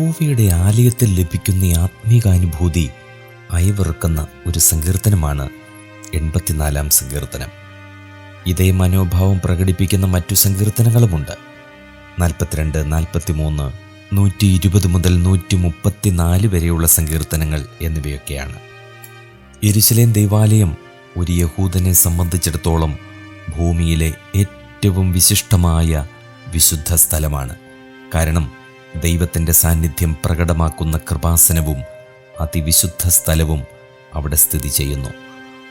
യഹോവയുടെ ആലയത്തിൽ ലഭിക്കുന്ന ആത്മീകാനുഭൂതി അയവിറക്കുന്ന ഒരു സങ്കീർത്തനമാണ് എൺപത്തിനാലാം സങ്കീർത്തനം. ഇതേ മനോഭാവം പ്രകടിപ്പിക്കുന്ന മറ്റു സങ്കീർത്തനങ്ങളുമുണ്ട്. നാൽപ്പത്തിരണ്ട് നാൽപ്പത്തിമൂന്ന് നൂറ്റി ഇരുപത് മുതൽ നൂറ്റി മുപ്പത്തിനാല് വരെയുള്ള സങ്കീർത്തനങ്ങൾ എന്നിവയൊക്കെയാണ്. എരിശിലേം ദൈവാലയം ഒരു യഹൂദനെ സംബന്ധിച്ചിടത്തോളം ഭൂമിയിലെ ഏറ്റവും വിശിഷ്ടമായ വിശുദ്ധ സ്ഥലമാണ്. കാരണം ദൈവത്തിന്റെ സാന്നിധ്യം പ്രകടമാക്കുന്ന കൃപാസനവും അതിവിശുദ്ധ സ്ഥലവും അവിടെ സ്ഥിതി ചെയ്യുന്നു.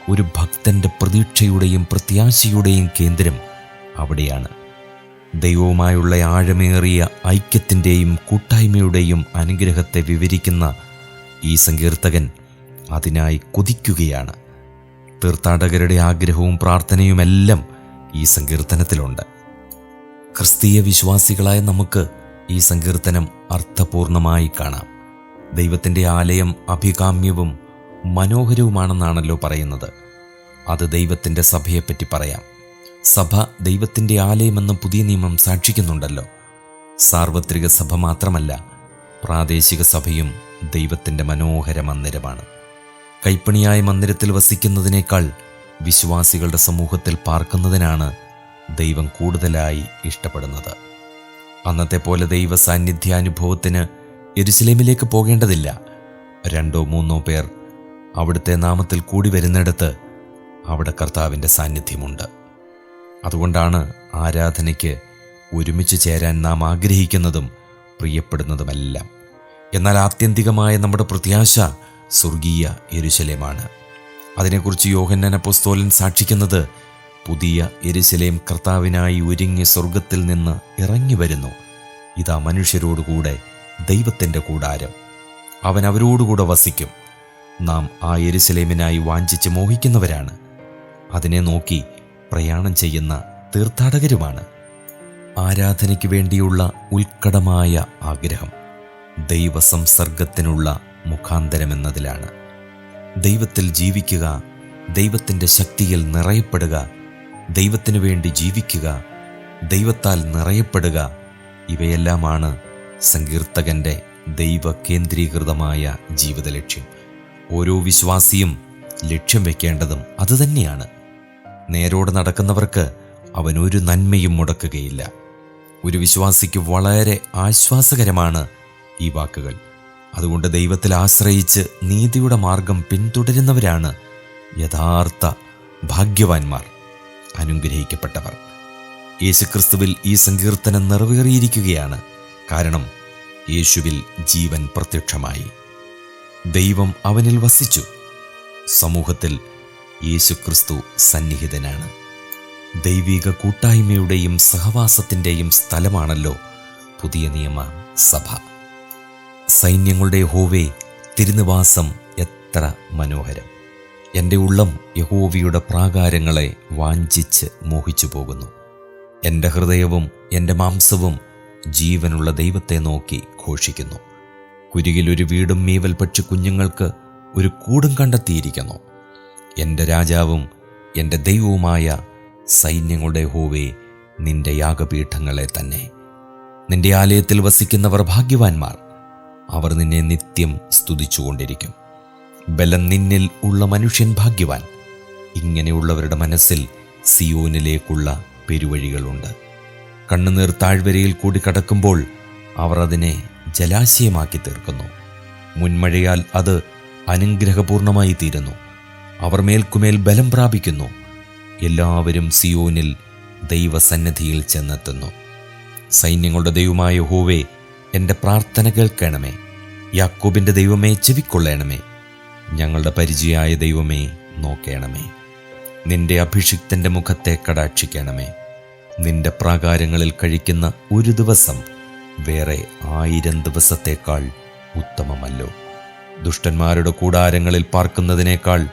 ഒരു ഭക്തന്റെ പ്രതീക്ഷയുടെയും പ്രത്യാശയുടെയും കേന്ദ്രം അവിടെയാണ്. ദൈവവുമായുള്ള ആഴമേറിയ ഐക്യത്തിന്റെയും കൂട്ടായ്മയുടെയും അനുഗ്രഹത്തെ വിവരിക്കുന്ന ഈ സങ്കീർത്തകൻ അതിനായി കൊതിക്കുകയാണ്. തീർത്ഥാടകരുടെ ആഗ്രഹവും പ്രാർത്ഥനയുമെല്ലാം ഈ സങ്കീർത്തനത്തിലുണ്ട്. ക്രിസ്തീയ വിശ്വാസികളായ നമുക്ക് ഈ സങ്കീർത്തനം അർത്ഥപൂർണമായി കാണാം. ദൈവത്തിന്റെ ആലയം അഭികാമ്യവും മനോഹരവുമാണെന്നാണല്ലോ പറയുന്നത്. അത് ദൈവത്തിന്റെ സഭയെപ്പറ്റി പറയാം. സഭ ദൈവത്തിന്റെ ആലയമെന്ന പുതിയ നിയമം സാക്ഷിക്കുന്നുണ്ടല്ലോ. സാർവത്രിക സഭ മാത്രമല്ല പ്രാദേശിക സഭയും ദൈവത്തിന്റെ മനോഹര മന്ദിരമാണ്. കൈപ്പണിയായ മന്ദിരത്തിൽ വസിക്കുന്നതിനേക്കാൾ വിശ്വാസികളുടെ സമൂഹത്തിൽ പാർക്കുന്നതിനാണ് ദൈവം കൂടുതലായി ഇഷ്ടപ്പെടുന്നത്. അന്നത്തെ പോലെ ദൈവ സാന്നിധ്യാനുഭവത്തിന് എരുസലേമിലേക്ക് പോകേണ്ടതില്ല. രണ്ടോ മൂന്നോ പേർ അവിടുത്തെ നാമത്തിൽ കൂടി വരുന്നിടത്ത് അവിടെ കർത്താവിന്റെ സാന്നിധ്യമുണ്ട്. അതുകൊണ്ടാണ് ആരാധനയ്ക്ക് ഒരുമിച്ച് ചേരാൻ നാം ആഗ്രഹിക്കുന്നതും പ്രിയപ്പെടുന്നതുമെല്ലാം. എന്നാൽ ആത്യന്തികമായ നമ്മുടെ പ്രത്യാശ സ്വർഗീയ എരുശലേമാണ് അതിനെക്കുറിച്ച് യോഹന്നൻ അപ്പോസ്തോലൻ സാക്ഷിക്കുന്നത് പുതിയ എരിശിലേം കർത്താവിനായി ഒരുങ്ങി സ്വർഗത്തിൽ നിന്ന് ഇറങ്ങി വരുന്നു. ഇതാ മനുഷ്യരോടുകൂടെ ദൈവത്തിന്റെ കൂടാരം. അവൻ അവരോടുകൂടെ വസിക്കും. നാം ആ എരുസലേമിനായി വാഞ്ചിച്ച് മോഹിക്കുന്നവരാണ്. അതിനെ നോക്കി പ്രയാണം ചെയ്യുന്ന തീർത്ഥാടകരുമാണ്. ആരാധനയ്ക്ക് വേണ്ടിയുള്ള ഉത്കടമായ ആഗ്രഹം. ദൈവസംസർഗത്തിനുള്ള മുഖാന്തരമെന്നതിലാണ്. ദൈവത്തിൽ ജീവിക്കുക ദൈവത്തിന്റെ ശക്തിയിൽ നിറയപ്പെടുക ദൈവത്തിനു വേണ്ടി ജീവിക്കുക ദൈവത്താൽ നിറയപ്പെടുക ഇവയെല്ലാമാണ് സങ്കീർത്തകന്റെ ദൈവ കേന്ദ്രീകൃതമായ ജീവിത ലക്ഷ്യം ഓരോ വിശ്വാസിയും ലക്ഷ്യം വെക്കേണ്ടതും അതുതന്നെയാണ്. നേരോട് നടക്കുന്നവർക്ക് അവനൊരു നന്മയും മുടക്കുകയില്ല. ഒരു വിശ്വാസിക്ക് വളരെ ആശ്വാസകരമാണ് ഈ വാക്കുകൾ. അതുകൊണ്ട് ദൈവത്തിൽ ആശ്രയിച്ച് നീതിയുടെ മാർഗം പിന്തുടരുന്നവരാണ് യഥാർത്ഥ ഭാഗ്യവാന്മാർ. അനുഗ്രഹിക്കപ്പെട്ടവർ. യേശുക്രിസ്തുവിൽ ഈ സങ്കീർത്തനം നിറവേറിയിരിക്കുകയാണ്. കാരണം യേശുവിൽ ജീവൻ പ്രത്യക്ഷമായി. ദൈവം അവനിൽ വസിച്ചു. സമൂഹത്തിൽ യേശുക്രിസ്തു സന്നിഹിതനാണ്. ദൈവിക കൂട്ടായ്മയുടെയും സഹവാസത്തിന്റെയും സ്ഥലമാണല്ലോ പുതിയ നിയമ സഭ. സൈന്യങ്ങളുടെ ഹോവേ തിരുനിവാസം എത്ര മനോഹരം. എന്റെ ഉള്ളം യഹോവയുടെ പ്രാകാരങ്ങളെ വാഞ്ചിച്ച് മോഹിച്ചു പോകുന്നു എന്റെ ഹൃദയവും എന്റെ മാംസവും ജീവനുള്ള ദൈവത്തെ നോക്കി ഘോഷിക്കുന്നു. കുരുകിലൊരു വീടും മീവൽ പക്ഷി കുഞ്ഞുങ്ങൾക്ക് ഒരു കൂടും കണ്ടെത്തിയിരിക്കുന്നു. എന്റെ രാജാവും എന്റെ ദൈവവുമായ സൈന്യങ്ങളുടെ ഹോവേ നിന്റെ യാഗപീഠങ്ങളെ തന്നെ. നിന്റെ ആലയത്തിൽ വസിക്കുന്നവർ ഭാഗ്യവാന്മാർ. അവർ നിന്നെ നിത്യം സ്തുതിച്ചുകൊണ്ടിരിക്കും. ബലം നിന്നിൽ ഉള്ള മനുഷ്യൻ ഭാഗ്യവാൻ. ഇങ്ങനെയുള്ളവരുടെ മനസ്സിൽ സിയോനിലേക്കുള്ള പെരുവഴികളുണ്ട്. കണ്ണുനീർ താഴ്വരയിൽ കൂടി കടക്കുമ്പോൾ അവർ അതിനെ ജലാശയമാക്കി തീർക്കുന്നു. മുൻമഴയാൽ അത് അനുഗ്രഹപൂർണമായി തീരുന്നു. അവർ മേൽക്കുമേൽ ബലം പ്രാപിക്കുന്നു. എല്ലാവരും സിയോനിൽ ദൈവസന്നിധിയിൽ ചെന്നെത്തുന്നു. സൈന്യങ്ങളുടെ ദൈവമായ ഹോവേ എന്റെ പ്രാർത്ഥന കേൾക്കണമേ. യാക്കോബിന്റെ ദൈവമേ ചെവിക്കൊള്ളണമേ. ഞങ്ങളുടെ പരിചയായ ദൈവമേ നോക്കേണമേ. നിന്റെ അഭിഷിക്തന്റെ മുഖത്തെ കടാക്ഷിക്കണമേ. നിന്റെ പ്രാകാരങ്ങളിൽ കഴിക്കുന്ന ഒരു ദിവസം വേറെ ആയിരം ദിവസത്തേക്കാൾ ഉത്തമമല്ലോ. ദുഷ്ടന്മാരുടെ കൂടാരങ്ങളിൽ പാർക്കുന്നതിനേക്കാൾ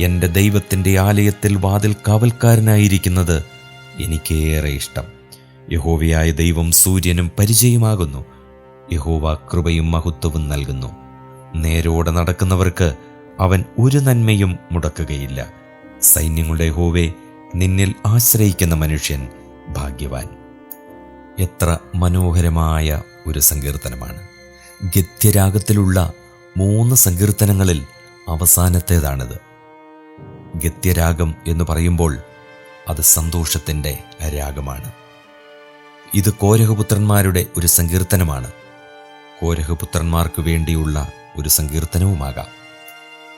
എന്റെ ദൈവത്തിന്റെ ആലയത്തിൽ വാതിൽ കാവൽക്കാരനായിരിക്കുന്നത് എനിക്കേറെ ഇഷ്ടം. യഹോവയായ ദൈവം സൂര്യനും പരിചയമാകുന്നു. യഹോവ കൃപയും മഹത്വവും നൽകുന്നു. നേരോടെ നടക്കുന്നവർക്ക് അവൻ ഒരു നന്മയും മുടക്കുകയില്ല. സൈന്യങ്ങളുടെ ഹോവെ നിന്നിൽ ആശ്രയിക്കുന്ന മനുഷ്യൻ ഭാഗ്യവാൻ. എത്ര മനോഹരമായ ഒരു സങ്കീർത്തനമാണ്. ഗത്യരാഗത്തിലുള്ള മൂന്ന് സങ്കീർത്തനങ്ങളിൽ അവസാനത്തേതാണിത്. ഗത്യരാഗം എന്ന് പറയുമ്പോൾ അത് സന്തോഷത്തിന്റെ രാഗമാണ്. ഇത് കോരഹപുത്രന്മാരുടെ ഒരു സങ്കീർത്തനമാണ്. കോരഹപുത്രന്മാർക്ക് വേണ്ടിയുള്ള ഒരു സങ്കീർത്തനവുമാകാം.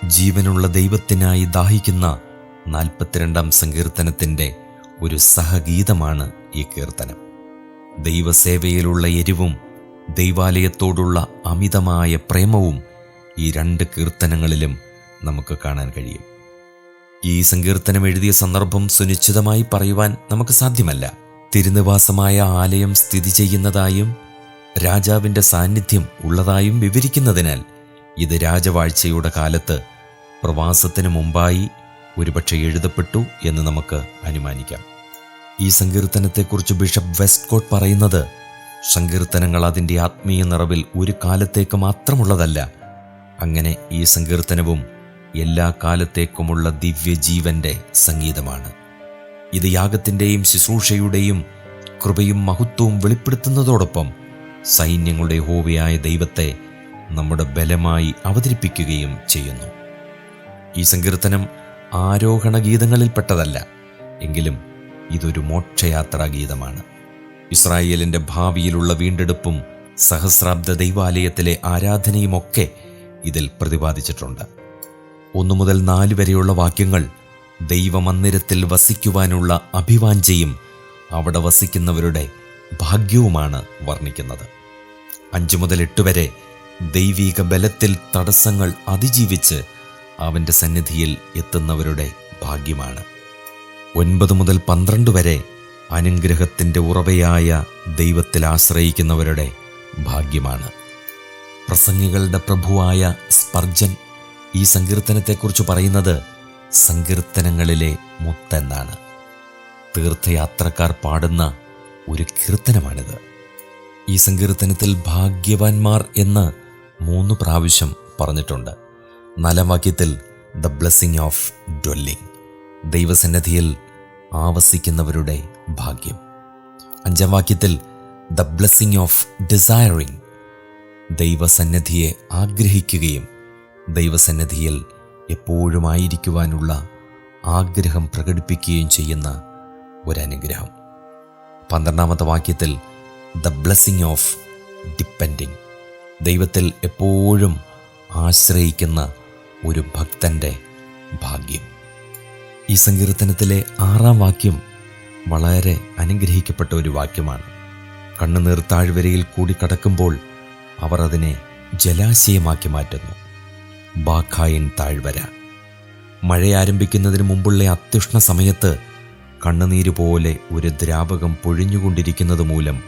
ജീവനുള്ള ദൈവത്തിനായി ദാഹിക്കുന്ന നാൽപ്പത്തിരണ്ടാം സങ്കീർത്തനത്തിന്റെ ഒരു സഹഗീതമാണ് ഈ കീർത്തനം. ദൈവസേവയിലുള്ള എരിവും ദൈവാലയത്തോടുള്ള അമിതമായ പ്രേമവും ഈ രണ്ട് കീർത്തനങ്ങളിലും നമുക്ക് കാണാൻ കഴിയും. ഈ സങ്കീർത്തനം എഴുതിയ സന്ദർഭം സുനിശ്ചിതമായി പറയുവാൻ നമുക്ക് സാധ്യമല്ല. തിരുനിവാസമായ ആലയം സ്ഥിതി ചെയ്യുന്നതായും രാജാവിന്റെ സാന്നിധ്യം ഉള്ളതായും വിവരിക്കുന്നതിനാൽ ഇത് രാജവാഴ്ചയുടെ കാലത്ത് പ്രവാസത്തിന് മുമ്പായി ഒരുപക്ഷെ എഴുതപ്പെട്ടു എന്ന് നമുക്ക് അനുമാനിക്കാം. ഈ സങ്കീർത്തനത്തെക്കുറിച്ച് ബിഷപ്പ് വെസ്റ്റ്കോട്ട് പറയുന്നത് സങ്കീർത്തനങ്ങൾ അതിന്റെ ആത്മീയ നിറവിൽ ഒരു കാലത്തേക്ക് മാത്രമുള്ളതല്ല അങ്ങനെ ഈ സങ്കീർത്തനവും എല്ലാ കാലത്തേക്കുമുള്ള ദിവ്യജീവന്റെ സംഗീതമാണ്. ഇത് യാഗത്തിന്റെയും ശുശ്രൂഷയുടെയും കൃപയും മഹത്വവും വെളിപ്പെടുത്തുന്നതോടൊപ്പം സൈന്യങ്ങളുടെ ഹോവയായ ദൈവത്തെ നമ്മുടെ ബലമായി അവതരിപ്പിക്കുകയും ചെയ്യുന്നു. ഈ സങ്കീർത്തനം ആരോഹണ ഗീതങ്ങളിൽപ്പെട്ടതല്ല എങ്കിലും ഇതൊരു മോക്ഷയാത്രാ ഗീതമാണ്. ഇസ്രായേലിന്റെ ഭാവിയിലുള്ള വീണ്ടെടുപ്പും സഹസ്രാബ്ദ ദൈവാലയത്തിലെ ആരാധനയുമൊക്കെ ഇതിൽ പ്രതിപാദിച്ചിട്ടുണ്ട്. ഒന്നു മുതൽ നാല് വരെയുള്ള വാക്യങ്ങൾ ദൈവമന്ദിരത്തിൽ വസിക്കുവാനുള്ള അഭിവാഞ്ചയും അവിടെ വസിക്കുന്നവരുടെ ഭാഗ്യവുമാണ് വർണിക്കുന്നത്. അഞ്ചു മുതൽ എട്ട് വരെ ദൈവീക ബലത്തിൽ തടസ്സങ്ങൾ അതിജീവിച്ച് അവന്റെ സന്നിധിയിൽ എത്തുന്നവരുടെ ഭാഗ്യമാണ്. ഒൻപത് മുതൽ പന്ത്രണ്ട് വരെ അനുഗ്രഹത്തിന്റെ ഉറവയായ ദൈവത്തിൽ ആശ്രയിക്കുന്നവരുടെ ഭാഗ്യമാണ്. പ്രസംഗികളുടെ പ്രഭുവായ സ്പർജൻ ഈ സങ്കീർത്തനത്തെക്കുറിച്ച് പറയുന്നത് സങ്കീർത്തനങ്ങളിലെ മുത്തെന്നാണ്. തീർത്ഥയാത്രക്കാർ പാടുന്ന ഒരു കീർത്തനമാണിത്. ഈ സങ്കീർത്തനത്തിൽ ഭാഗ്യവാന്മാർ എന്ന് മൂന്ന് പ്രാവശ്യം പറഞ്ഞിട്ടുണ്ട്. നാലാം വാക്യത്തിൽ ദ ബ്ലെസ്സിങ് ഓഫ് ഡ്വല്ലിംഗ് ദൈവസന്നിധിയിൽ ആവസിക്കുന്നവരുടെ ഭാഗ്യം. അഞ്ചാം വാക്യത്തിൽ ദ ബ്ലെസ്സിങ് ഓഫ് ഡിസയറിങ് ദൈവസന്നിധിയെ ആഗ്രഹിക്കുകയും ദൈവസന്നിധിയിൽ എപ്പോഴും ആയിരിക്കുവാനുള്ള ആഗ്രഹം പ്രകടിപ്പിക്കുകയും ചെയ്യുന്ന ഒരനുഗ്രഹം. പന്ത്രണ്ടാമത്തെ വാക്യത്തിൽ ദ ബ്ലെസ്സിങ് ഓഫ് ഡിപ്പെൻഡിങ് ദൈവത്തിൽ എപ്പോഴും ആശ്രയിക്കുന്ന ഒരു ഭക്തന്റെ ഭാഗ്യം. ഈ സങ്കീർത്തനത്തിലെ ആറാം വാക്യം വളരെ അനുഗ്രഹിക്കപ്പെട്ട ഒരു വാക്യമാണ്. കണ്ണുനീർ താഴ്വരയിൽ കൂടി കടക്കുമ്പോൾ അവർ അതിനെ ജലാശയമാക്കി മാറ്റുന്നു. ബാഖായൻ താഴ്വര. മഴ ആരംഭിക്കുന്നതിന് മുമ്പുള്ള അത്യുഷ്ണ സമയത്ത് കണ്ണുനീര് പോലെ ഒരു ദ്രാവകം പൊഴിഞ്ഞുകൊണ്ടിരിക്കുന്നത് മൂലം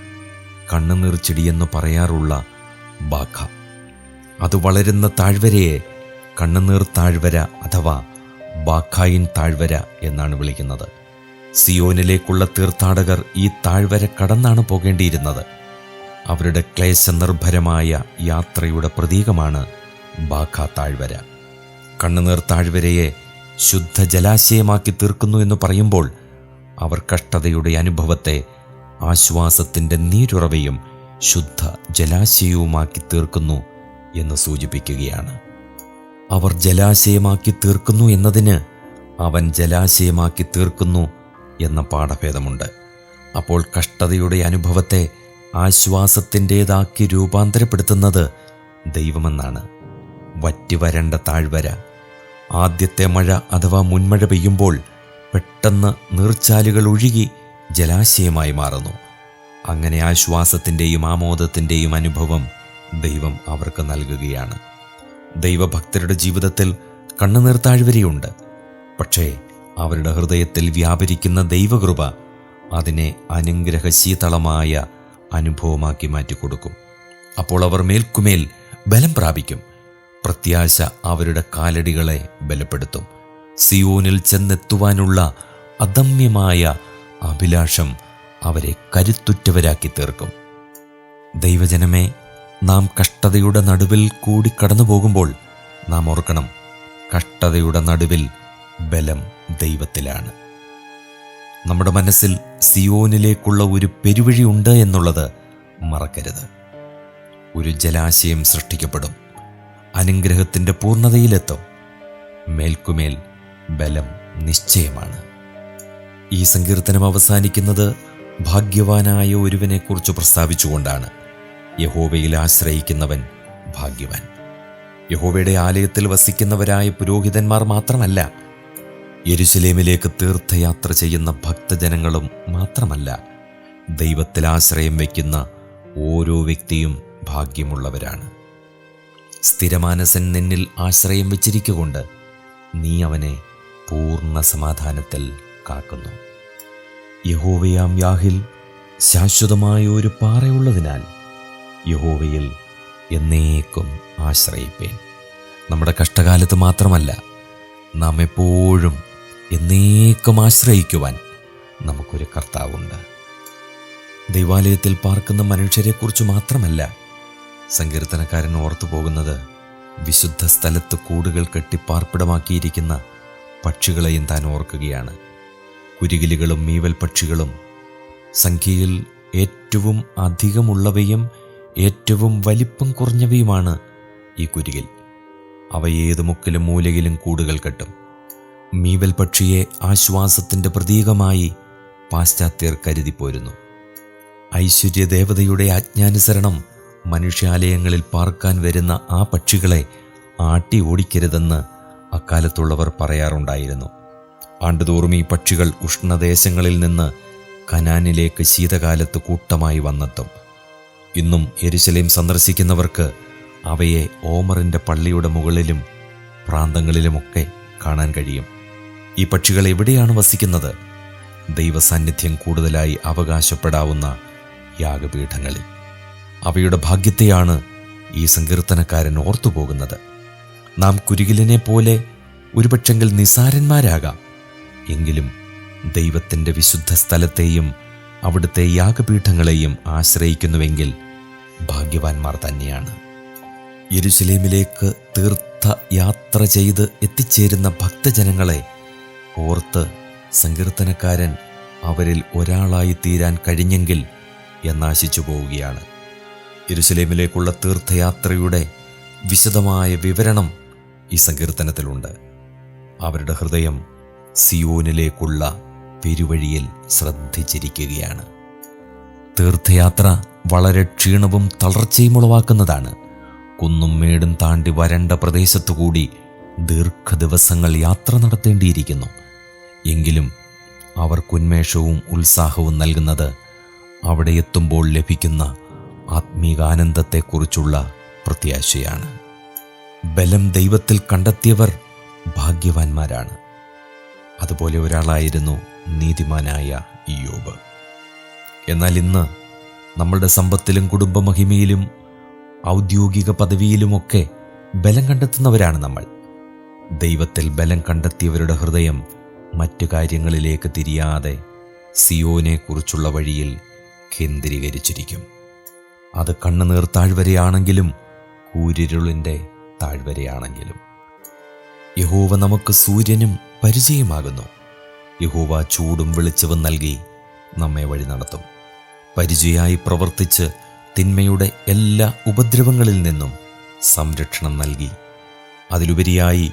കണ്ണുനീർ ചെടിയെന്ന് പറയാറുള്ള ബാഖ. അത് വളരുന്ന താഴ്വരയെ കണ്ണുനീർ താഴ്വര അഥവാ ബാഖായിൻ താഴ്വര എന്നാണ് വിളിക്കുന്നത്. സിയോനിലേക്കുള്ള തീർത്ഥാടകർ ഈ താഴ്വര കടന്നാണ് പോകേണ്ടിയിരുന്നത്. അവരുടെ ക്ലേശനിർഭരമായ യാത്രയുടെ പ്രതീകമാണ് ബാഖ താഴ്വര. കണ്ണുനീർ താഴ്വരയെ ശുദ്ധ ജലാശയമാക്കി തീർക്കുന്നു എന്ന് പറയുമ്പോൾ അവർ കഷ്ടതയുടെ അനുഭവത്തെ ആശ്വാസത്തിന്റെ നീരുറവയും ശുദ്ധ ജലാശയവുമാക്കി തീർക്കുന്നു എന്ന് സൂചിപ്പിക്കുകയാണ്. അവർ ജലാശയമാക്കി തീർക്കുന്നു എന്നതിന് അവൻ ജലാശയമാക്കി തീർക്കുന്നു എന്ന പാഠഭേദമുണ്ട്. അപ്പോൾ കഷ്ടതയുടെ അനുഭവത്തെ ആശ്വാസത്തിന്റേതാക്കി രൂപാന്തരപ്പെടുത്തുന്നത് ദൈവമെന്നാണ്. വറ്റിവരണ്ട താഴ്വര ആദ്യത്തെ മഴ അഥവാ മുൻമഴ പെയ്യുമ്പോൾ പെട്ടെന്ന് നീർച്ചാലുകൾ ഒഴുകി ജലാശയമായി മാറുന്നു. അങ്ങനെ ആശ്വാസത്തിന്റെയും ആമോദത്തിന്റെയും അനുഭവം ദൈവം അവർക്ക് നൽകുകയാണ്. ദൈവഭക്തരുടെ ജീവിതത്തിൽ കണ്ണുനീർ താഴ്വരയുണ്ട്. പക്ഷേ അവരുടെ ഹൃദയത്തിൽ വ്യാപരിക്കുന്ന ദൈവകൃപ അതിനെ അനുഗ്രഹശീതളമായ അനുഭവമാക്കി മാറ്റിക്കൊടുക്കും. അപ്പോൾ അവർ മേൽക്കുമേൽ ബലം പ്രാപിക്കും. പ്രത്യാശ അവരുടെ കാലടികളെ ബലപ്പെടുത്തും. സിയോനിൽ ചെന്നെത്തുവാനുള്ള അദമ്യമായ അഭിലാഷം അവരെ കരുത്തുറ്റവരാക്കി തീർക്കും. ദൈവജനമേ നാം കഷ്ടതയുടെ നടുവിൽ കൂടി കടന്നു പോകുമ്പോൾ നാം ഓർക്കണം കഷ്ടതയുടെ നടുവിൽ ബലം ദൈവത്തിലാണ്. നമ്മുടെ മനസ്സിൽ സിയോനിലേക്കുള്ള ഒരു പെരുവഴി ഉണ്ട് എന്നുള്ളത് മറക്കരുത്. ഒരു ജലാശയം സൃഷ്ടിക്കപ്പെടും അനുഗ്രഹത്തിന്റെ പൂർണതയിലെത്തും. മേൽക്കുമേൽ ബലം നിശ്ചയമാണ്. ഈ സങ്കീർത്തനം അവസാനിക്കുന്നത് ഭാഗ്യവാനായ ഒരുവനെക്കുറിച്ച് പ്രസ്താവിച്ചുകൊണ്ടാണ് യഹോവയിൽ ആശ്രയിക്കുന്നവൻ ഭാഗ്യവാൻ. യഹോവയുടെ ആലയത്തിൽ വസിക്കുന്നവരായ പുരോഹിതന്മാർ മാത്രമല്ല യെരുശലേമിലേക്ക് തീർത്ഥയാത്ര ചെയ്യുന്ന ഭക്തജനങ്ങളും മാത്രമല്ല ദൈവത്തിൽ ആശ്രയം വയ്ക്കുന്ന ഓരോ വ്യക്തിയും ഭാഗ്യമുള്ളവരാണ്. സ്ഥിരമാനസൻ നിന്നിൽ ആശ്രയം വെച്ചിരിക്കുകൊണ്ട് നീ അവനെ പൂർണ സമാധാനത്തിൽ കാക്കുന്നു. യഹോവയാം യാഹിൽ ശാശ്വതമായ ഒരു പാറയുള്ളതിനാൽ യഹോവയിൽ എന്നേക്കും ആശ്രയിപ്പേൻ. നമ്മുടെ കഷ്ടകാലത്ത് മാത്രമല്ല നാം എപ്പോഴും എന്നേക്കും ആശ്രയിക്കുവാൻ നമുക്കൊരു കർത്താവുണ്ട്. ദൈവാലയത്തിൽ പാർക്കുന്ന മനുഷ്യരെക്കുറിച്ച് മാത്രമല്ല സങ്കീർത്തനക്കാരൻ ഓർത്തു പോകുന്നത് വിശുദ്ധ സ്ഥലത്ത് കൂടുകൾ കെട്ടി പാർപ്പിടമാക്കിയിരിക്കുന്ന പക്ഷികളെയും താൻ ഓർക്കുകയാണ്. കുരുകിലുകളും മീവൽ പക്ഷികളും. സംഖ്യയിൽ ഏറ്റവും അധികമുള്ളവയും ഏറ്റവും വലിപ്പം കുറഞ്ഞവയുമാണ് ഈ കുരുകിൽ. അവ ഏത് മുക്കിലും മൂലയിലും കൂടുകൾ കെട്ടും. മീവൽ പക്ഷിയെ ആശ്വാസത്തിന്റെ പ്രതീകമായി പാശ്ചാത്യർ കരുതിപ്പോരുന്നു. ഐശ്വര്യ ദേവതയുടെ ആജ്ഞാനുസരണം മനുഷ്യാലയങ്ങളിൽ പാർക്കാൻ വരുന്ന ആ പക്ഷികളെ ആട്ടി ഓടിക്കരുതെന്ന് അക്കാലത്തുള്ളവർ പറയാറുണ്ടായിരുന്നു. ആണ്ടുതോറും ഈ പക്ഷികൾ ഉഷ്ണദേശങ്ങളിൽ നിന്ന് കനാനിലേക്ക് ശീതകാലത്ത് കൂട്ടമായി വന്നെത്തും. ഇന്നും എരുശലേം സന്ദർശിക്കുന്നവർക്ക് അവയെ ഓമറിന്റെ പള്ളിയുടെ മുകളിലും പ്രാന്തങ്ങളിലുമൊക്കെ കാണാൻ കഴിയും. ഈ പക്ഷികൾ എവിടെയാണ് വസിക്കുന്നത്? ദൈവസാന്നിധ്യം കൂടുതലായി അവകാശപ്പെടാവുന്ന യാഗപീഠങ്ങളിൽ. അവയുടെ ഭാഗ്യത്തെയാണ് ഈ സങ്കീർത്തനക്കാരൻ ഓർത്തുപോകുന്നത്. നാം കുരുകിലിനെ പോലെ ഒരുപക്ഷെങ്കിൽ നിസാരന്മാരാകാം. എങ്കിലും ദൈവത്തിന്റെ വിശുദ്ധ സ്ഥലത്തെയും അവിടുത്തെ യാഗപീഠങ്ങളെയും ആശ്രയിക്കുന്നുവെങ്കിൽ ഭാഗ്യവാന്മാർ തന്നെയാണ്. യെരുശലേമിലേക്ക് തീർത്ഥ യാത്ര ചെയ്ത് എത്തിച്ചേരുന്ന ഭക്തജനങ്ങളെ ഓർത്ത് സങ്കീർത്തനക്കാരൻ അവരിൽ ഒരാളായി തീരാൻ കഴിഞ്ഞെങ്കിൽ എന്നാശിച്ചു പോവുകയാണ്. യെരുശലേമിലേക്കുള്ള തീർത്ഥയാത്രയുടെ വിശദമായ വിവരണം ഈ സങ്കീർത്തനത്തിലുണ്ട്. അവരുടെ ഹൃദയം സിയോനിലേക്കുള്ള പെരുവഴിയിൽ ശ്രദ്ധിച്ചിരിക്കുകയാണ്. തീർത്ഥയാത്ര വളരെ ക്ഷീണവും തളർച്ചയും ഉളവാക്കുന്നതാണ്. കുന്നും മേടും താണ്ടി വരണ്ട പ്രദേശത്തുകൂടി ദീർഘദിവസങ്ങൾ യാത്ര നടത്തേണ്ടിയിരിക്കുന്നു. എങ്കിലും അവർക്കുന്മേഷവും ഉത്സാഹവും നൽകുന്നത് അവിടെ എത്തുമ്പോൾ ലഭിക്കുന്ന ആത്മീകാനന്ദത്തെക്കുറിച്ചുള്ള പ്രത്യാശയാണ്. ബലം ദൈവത്തിൽ കണ്ടെത്തിയവർ ഭാഗ്യവാന്മാരാണ്. അതുപോലെ ഒരാളായിരുന്നു നീതിമാനായ യോബ് എന്നാൽ ഇന്ന് നമ്മളുടെ സമ്പത്തിലും കുടുംബമഹിമയിലും ഔദ്യോഗിക പദവിയിലുമൊക്കെ ബലം കണ്ടെത്തുന്നവരാണ് നമ്മൾ. ദൈവത്തിൽ ബലം കണ്ടെത്തിയവരുടെ ഹൃദയം മറ്റു കാര്യങ്ങളിലേക്ക് തിരിയാതെ സിയോനെക്കുറിച്ചുള്ള വഴിയിൽ കേന്ദ്രീകരിച്ചിരിക്കും. അത് കണ്ണുനീർ താഴ്വരയാണെങ്കിലും കൂരിരുളിന്റെ താഴ്വരയാണെങ്കിലും. യഹോവ നമുക്ക് സൂര്യനും പരിചയമാകുന്നു. യഹോവ ചൂടും വെളിച്ചവും നൽകി നമ്മെ വഴി നടത്തും. പരിചയായി പ്രവർത്തിച്ച് തിന്മയുടെ എല്ലാ ഉപദ്രവങ്ങളിൽ നിന്നും സംരക്ഷണം നൽകി. അതിലുപരിയായി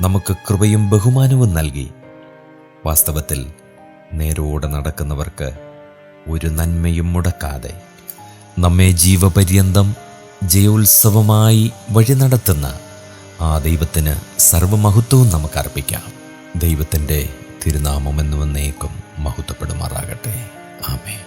നമുക്ക് കൃപയും ബഹുമാനവും നൽകി. വാസ്തവത്തിൽ നേരോടെ നടക്കുന്നവർക്ക് ഒരു നന്മയും മുടക്കാതെ നമ്മെ ജീവപര്യന്തം ജയോത്സവമായി വഴി നടത്തുന്ന ആ ദൈവത്തിന് സർവമഹത്വവും നമുക്ക് അർപ്പിക്കാം ദൈവത്തിന്റെ തിരുനാമം എന്നുവന്നേക്കും മഹത്വപ്പെടുമാറാകട്ടെ. ആമേ